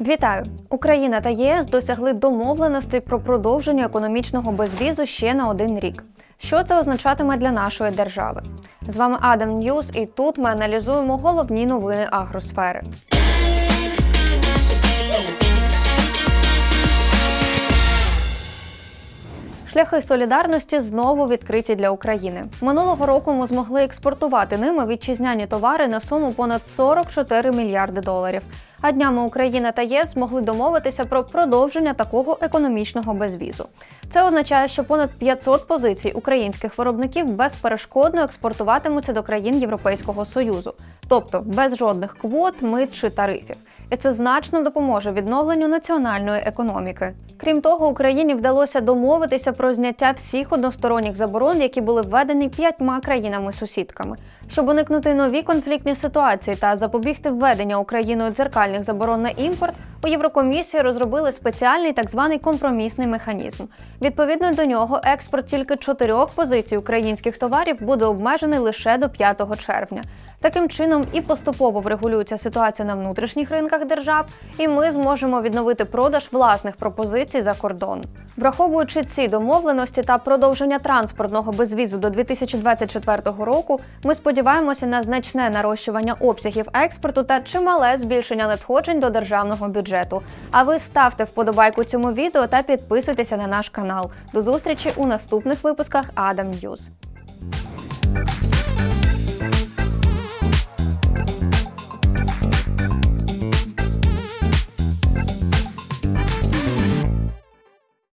Вітаю! Україна та єС досягли домовленостей про продовження економічного безвізу ще на один рік. Що це означатиме для нашої держави? З вами Адам Ньюс, і тут ми аналізуємо головні новини агросфери. Шляхи солідарності знову відкриті для України. Минулого року ми змогли експортувати ними вітчизняні товари на суму понад 44 мільярди доларів. А днями Україна та ЄС змогли домовитися про продовження такого економічного безвізу. Це означає, що понад 500 позицій українських виробників безперешкодно експортуватимуться до країн Європейського Союзу, тобто без жодних квот, мит чи тарифів. І це значно допоможе відновленню національної економіки. Крім того, Україні вдалося домовитися про зняття всіх односторонніх заборон, які були введені п'ятьма країнами-сусідками. Щоб уникнути нові конфліктні ситуації та запобігти введення Україною дзеркальних заборон на імпорт, у Єврокомісії розробили спеціальний так званий компромісний механізм. Відповідно до нього, експорт тільки чотирьох позицій українських товарів буде обмежений лише до 5 червня. Таким чином і поступово врегулюється ситуація на внутрішніх ринках держав, і ми зможемо відновити продаж власних пропозицій за кордон. Враховуючи ці домовленості та продовження транспортного безвізу до 2024 року, ми сподіваємося на значне нарощування обсягів експорту та чимале збільшення надходжень до державного бюджету. А ви ставте вподобайку цьому відео та підписуйтеся на наш канал. До зустрічі у наступних випусках Адам Ньюз.